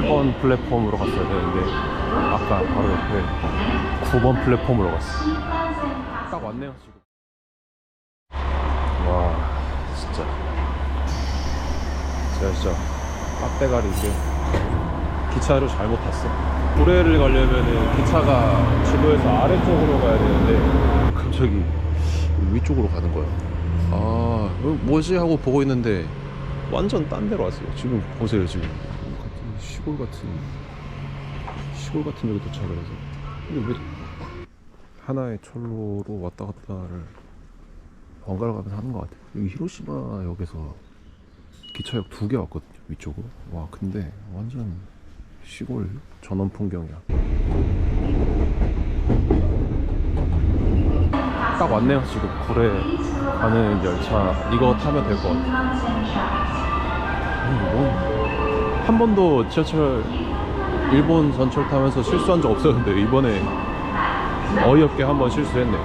7번 플랫폼으로 갔어야 되는데 아까 바로 옆에 9번 플랫폼으로 갔어. 딱 왔네요 지금. 와 진짜 제가 진짜 빡대가리 이게 기차를 잘못 탔어. 구례를 가려면은 기차가 지도에서 아래쪽으로 가야 되는데 갑자기 위쪽으로 가는 거야. 아 이거 뭐지 하고 보고 있는데 완전 딴 데로 왔어요. 지금 보세요 지금 시골 같은 시골 같은 데로 도착을 해서 근데 왜 하나의 철로로 왔다 갔다를 번갈아 가면서 하는 것 같아요. 여기 히로시마 역에서 기차역 두 개 왔거든요 위쪽으로. 와 근데 완전 시골 전원 풍경이야. 딱 왔네요 지금 구례 가는 열차 이거 타면 될 것 같아요. 음, 한 번도 지하철 일본 전철 타면서 실수한 적 없었는데 이번에 어이없게 한 번 실수했네.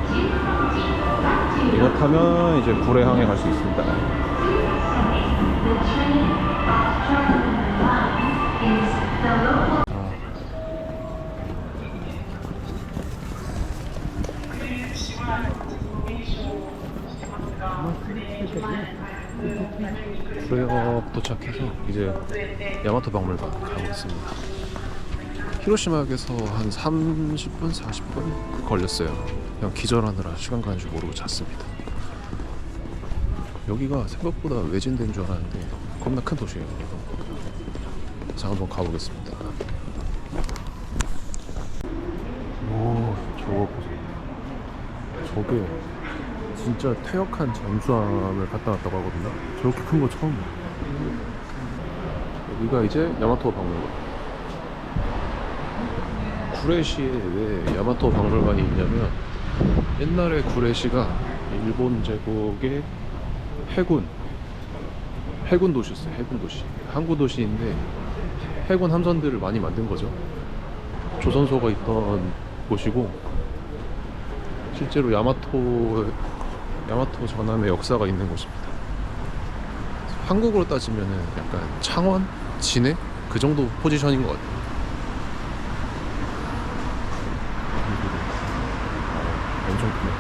이거 타면 이제 구례항에 갈 수 있습니다. 도착해서 이제 야마토 박물관 가보겠습니다. 히로시마역에서 한 30분, 40분 걸렸어요. 그냥 기절하느라 시간 가는 줄 모르고 잤습니다. 여기가 생각보다 외진된 줄 알았는데 겁나 큰 도시예요. 자 한번 가보겠습니다. 오 저거 보세요. 저게 진짜 퇴역한 잠수함을 갖다 놨다고 하거든요. 저렇게 큰 거 처음 봐요. 여기가 이제 야마토 박물관. 구레시에 왜 야마토 박물관이 있냐면 옛날에 구레시가 일본 제국의 해군 해군 도시였어요. 해군 도시. 항구 도시인데 해군 함선들을 많이 만든 거죠. 조선소가 있던 곳이고 실제로 야마토 야마토 전함의 역사가 있는 곳입니다. 한국으로 따지면은 약간 창원, 진해 그 정도 포지션인 것 같아요. 아, 엄청 크네.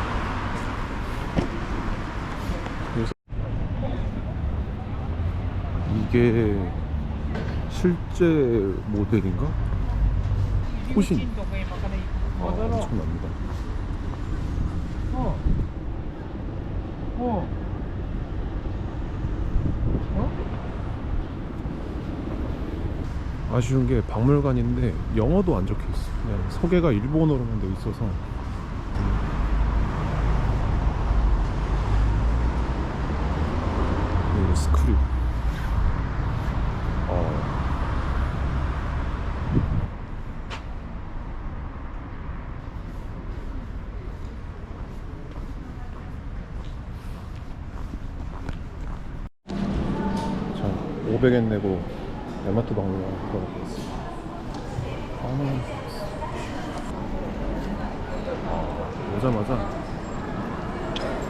이게 실제 모델인가? 호신. 아, 엄청납니다. 아쉬운 게 박물관인데 영어도 안 적혀 있어. 그냥 소개가 일본어로만 돼 있어서. 이 스크류. 어. 자, 500엔 내고 야마토 박물관 들어가겠습니다. 아, 오자마자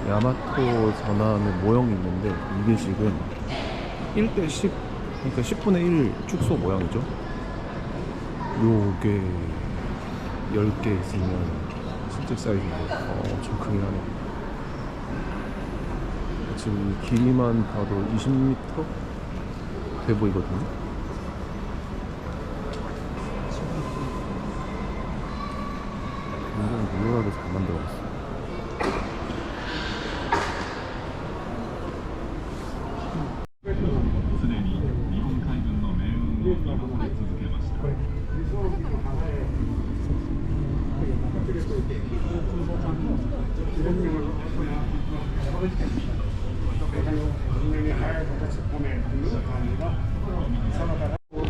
야마토 전함의 모형이 있는데 이게 지금 1대 10, 그러니까 10분의 1 축소 모양이죠. 요게 10개 있으면 실제 사이즈인데 어, 엄청 크긴 하네. 지금 길이만 봐도 20m 돼 보이거든요. 굉장히 놀라게 잘 만들어놨어.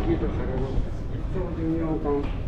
이か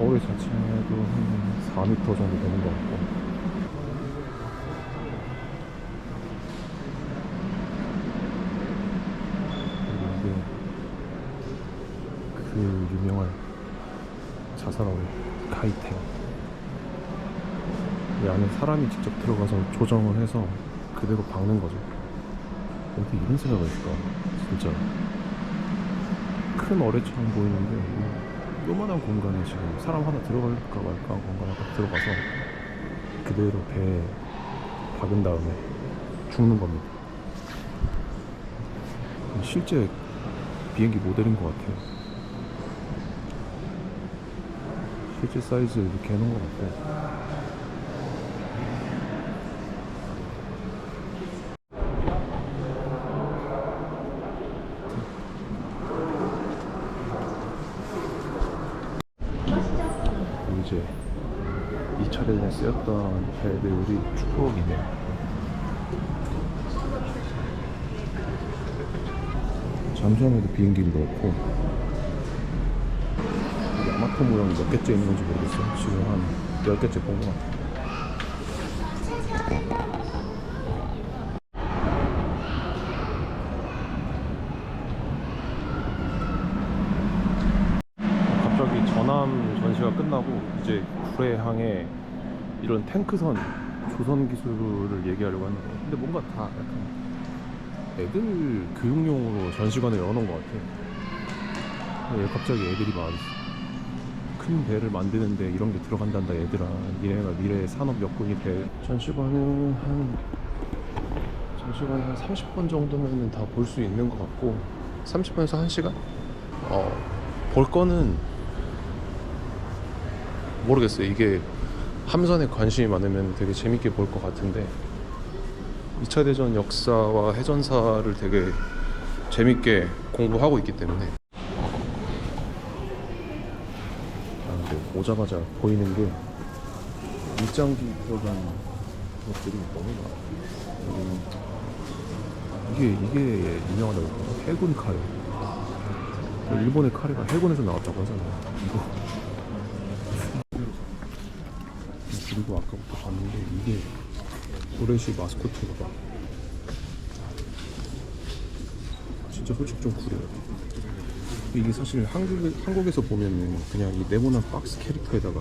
어뢰 자체도 한 4m 정도 되는 것 같고. 이게 그 유명한 자살어뢰 카이텐. 이 안에 사람이 직접 들어가서 조정을 해서 그대로 박는 거죠. 어떻게 이런 생각을 했을까? 진짜 큰 어뢰처럼 보이는데 이 요만한 공간에 지금 사람 하나 들어갈까 말까 한 공간에 딱 들어가서 그대로 배에 박은 다음에 죽는 겁니다. 실제 비행기 모델인 것 같아요. 실제 사이즈 이렇게 해놓은 것 같고 이제 이 차례에 쓰였던 배들이 추억이네요. 잠수함에도 비행기를 넣고 야마토 모양이 몇 개째 있는 건지 모르겠어요. 지금 한 10개째 본것 같아요. 전시가 끝나고 이제 구례항에 이런 탱크선 조선 기술을 얘기하려고 하는데 근데 뭔가 다 약간 애들 교육용으로 전시관을 열어놓은 것 같아. 왜 갑자기 애들이 많이 큰 배를 만드는데 이런 게 들어간단다 얘들아. 얘네가 미래의 산업 여건이 돼. 전시관은 한 전시관은 한 30분 정도면은 다 볼 수 있는 것 같고 30분에서 1시간? 어, 볼 거는 모르겠어요. 이게 함선에 관심이 많으면 되게 재밌게 볼 것 같은데 2차 대전 역사와 해전사를 되게 재밌게 공부하고 있기 때문에 아, 근데 오자마자 보이는 게 밑장기 들어간 것들이 너무 많아. 여기 이게 이게 유명하다고. 해군 카레. 일본의 카레가 해군에서 나왔다고 하잖아요. 이거 그리고 아까부터 봤는데 이게 고래시 마스코트가 봐. 진짜 솔직히 좀 구려요. 이게 사실 한국에, 한국에서 보면은 그냥 이 네모난 박스 캐릭터에다가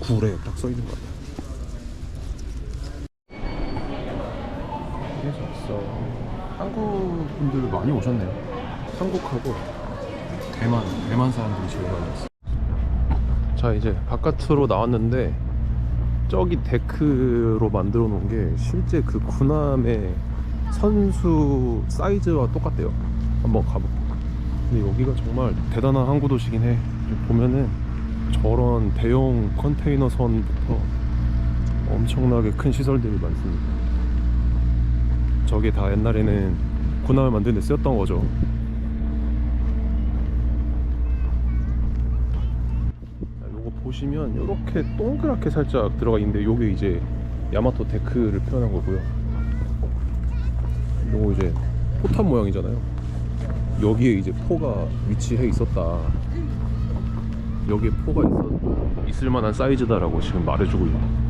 구래 딱 써있는 거 같아요. 그래서 있어. 한국 분들 많이 오셨네요. 한국하고 대만, 대만 사람들이 제일 많이 왔어요. 자, 이제 바깥으로 나왔는데 저기 데크로 만들어 놓은 게 실제 그 군함의 선수 사이즈와 똑같대요. 한번 가볼게요. 근데 여기가 정말 대단한 항구 도시긴 해. 보면은 저런 대형 컨테이너 선부터 엄청나게 큰 시설들이 많습니다. 저게 다 옛날에는 군함을 만드는 데 쓰였던 거죠. 자, 요거 보시면 이렇게 동그랗게 살짝 들어가 있는데 요게 이제 야마토 데크를 표현한 거고요. 요거 이제 포탑 모양이잖아요. 여기에 이제 포가 위치해 있었다. 여기에 포가 있었 있을 만한 사이즈다라고 지금 말해주고 있는.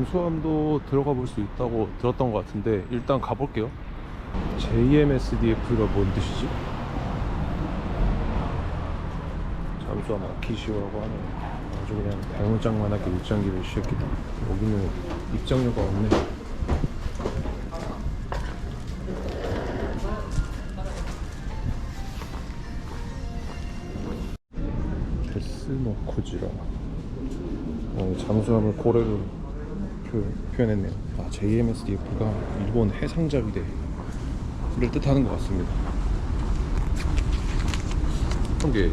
잠수함도 들어가 볼 수 있다고 들었던 것 같은데 일단 가볼게요. JMSDF가 뭔 뜻이지? 잠수함 아키시오라고 하네. 아주 그냥 발문짝만하게 입장기를 시켰기다. 여기는 입장료가 없네. 데스노코지라. 어, 잠수함을 고래로 표, 표현했네요. 아, JMSDF가 일본 해상자위대를 뜻하는 것 같습니다. 그런 게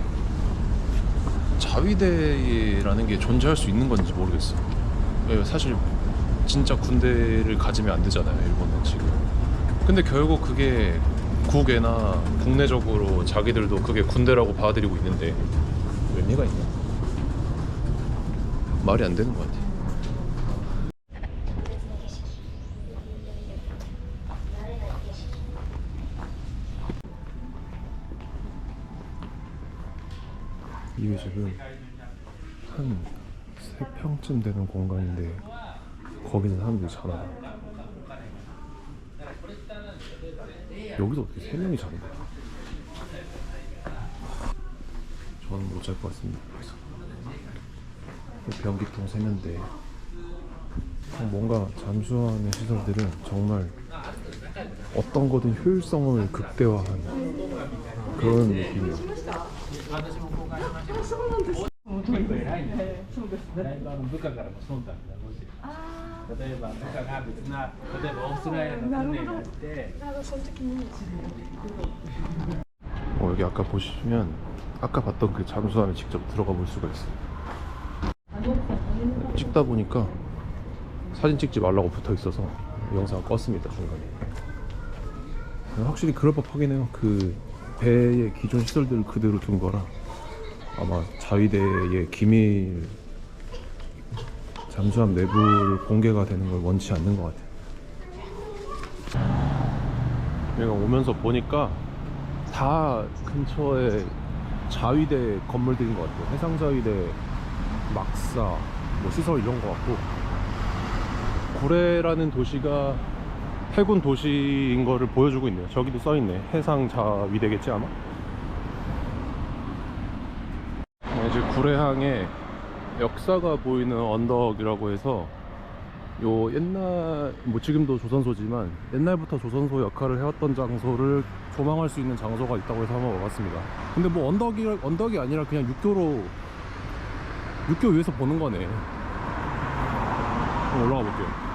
자위대라는 게 존재할 수 있는 건지 모르겠어요. 예, 사실 진짜 군대를 가지면 안 되잖아요 일본은 지금 근데 결국 그게 국외나 국내적으로 자기들도 그게 군대라고 받아들이고 있는데 의미가 있나 말이 안 되는 것 같아 이게 지금 한 3평쯤 되는 공간인데 거기는 사람들이 자나 여기도 어떻게 3명이 자는 거야 저는 못 잘 것 같습니다. 변기통 세면대 뭔가 잠수하는 시설들은 정말 어떤 거든 효율성을 극대화한 그런 느낌이에요 だいぶあの部下からも忖度がごじ例えば部下が別な例えばオーストラリアの船があってなるほどその時に 어, 여기 아까 보시면 아까 봤던 그 잠수함에 직접 들어가 볼 수가 있어요. 찍다 보니까 사진 찍지 말라고 붙어 있어서 영상 껐습니다 중간에. 확실히 그럴 법하긴 해요. 그 배의 기존 시설들을 그대로 둔 거라 아마 자위대의 기밀 잠수함 내부를 공개가 되는 걸 원치 않는 것 같아요. 내가 오면서 보니까 다 근처에 자위대 건물들인 것 같아요. 해상자위대, 막사, 뭐 시설 이런 것 같고 고래라는 도시가 해군 도시인 거를 보여주고 있네요. 저기도 써 있네. 해상자위대겠지 아마. 네, 이제 구례항에 역사가 보이는 언덕이라고 해서 요 옛날 뭐 지금도 조선소지만 옛날부터 조선소 역할을 해왔던 장소를 조망할 수 있는 장소가 있다고 해서 한번 와봤습니다. 근데 뭐 언덕이 언덕이 아니라 그냥 육교로 육교 위에서 보는 거네. 한번 올라가 볼게요.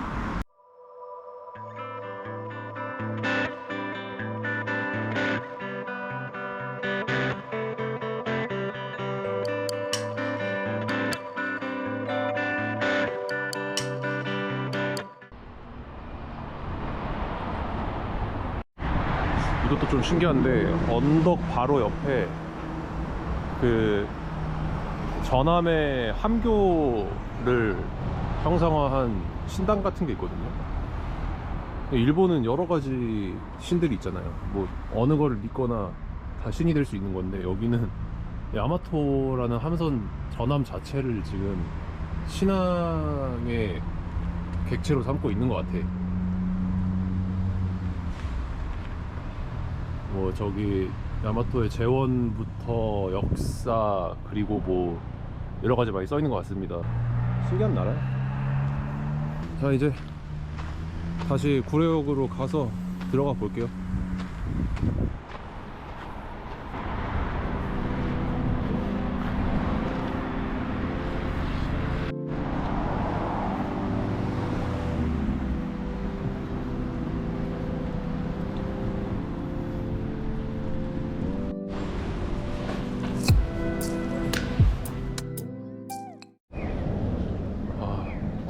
신기한데 언덕 바로 옆에 그 전함의 함교를 형상화한 신당 같은 게 있거든요. 일본은 여러 가지 신들이 있잖아요. 뭐 어느 거를 믿거나 다 신이 될 수 있는 건데 여기는 야마토라는 함선 전함 자체를 지금 신앙의 객체로 삼고 있는 것 같아. 뭐 저기 야마토의 재원부터 역사 그리고 뭐 여러 가지 많이 써 있는 것 같습니다. 신기한 나라. 자 이제 다시 구례역으로 가서 들어가 볼게요.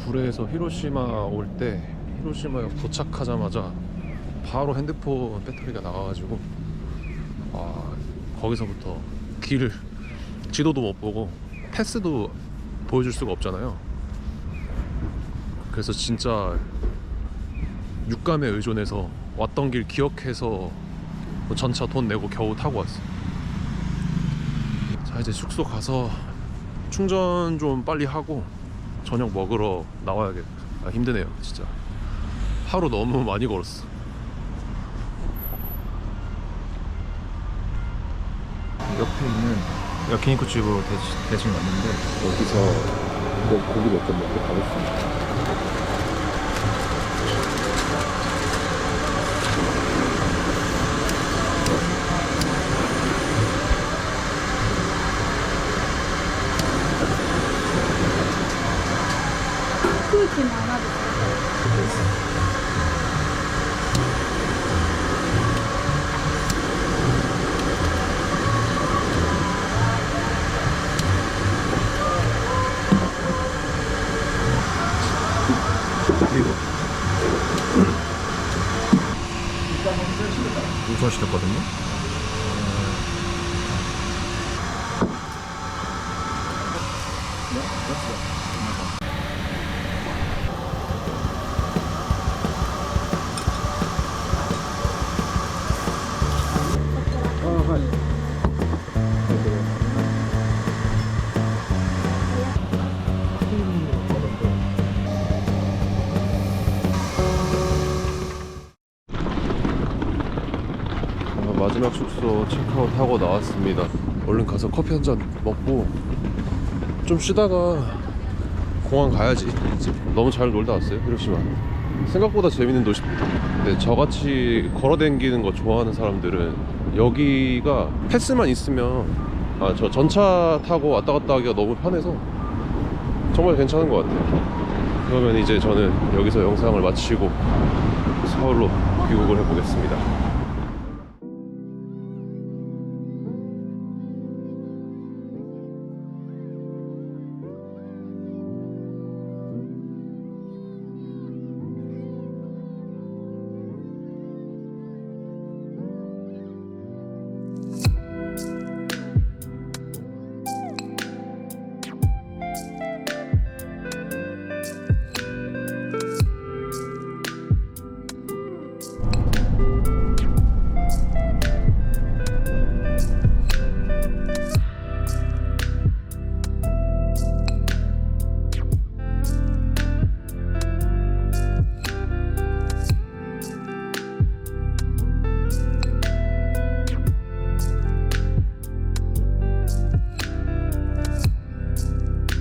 구례에서 히로시마 올 때 히로시마역 도착하자마자 바로 핸드폰 배터리가 나가가지고 아, 거기서부터 길 지도도 못 보고 패스도 보여줄 수가 없잖아요. 그래서 진짜 육감에 의존해서 왔던 길 기억해서 뭐 전차 돈 내고 겨우 타고 왔어. 자 이제 숙소 가서 충전 좀 빨리 하고 저녁 먹으러 나와야겠다. 아, 힘드네요, 진짜. 하루 너무 많이 걸었어. 옆에 있는 야키니쿠 집으로 대신, 대신 왔는데 여기서 뭐 고기 몇점 먹고 가겠습니다. 시켰 숙소 체크아웃하고 나왔습니다. 얼른 가서 커피 한 잔 먹고 좀 쉬다가 공항 가야지. 너무 잘 놀다 왔어요, 히로시마. 생각보다 재밌는 도시입니다. 근데 저같이 걸어다니는 거 좋아하는 사람들은 여기가 패스만 있으면 아, 저 전차 타고 왔다 갔다 하기가 너무 편해서 정말 괜찮은 것 같아요. 그러면 이제 저는 여기서 영상을 마치고 서울로 귀국을 해보겠습니다.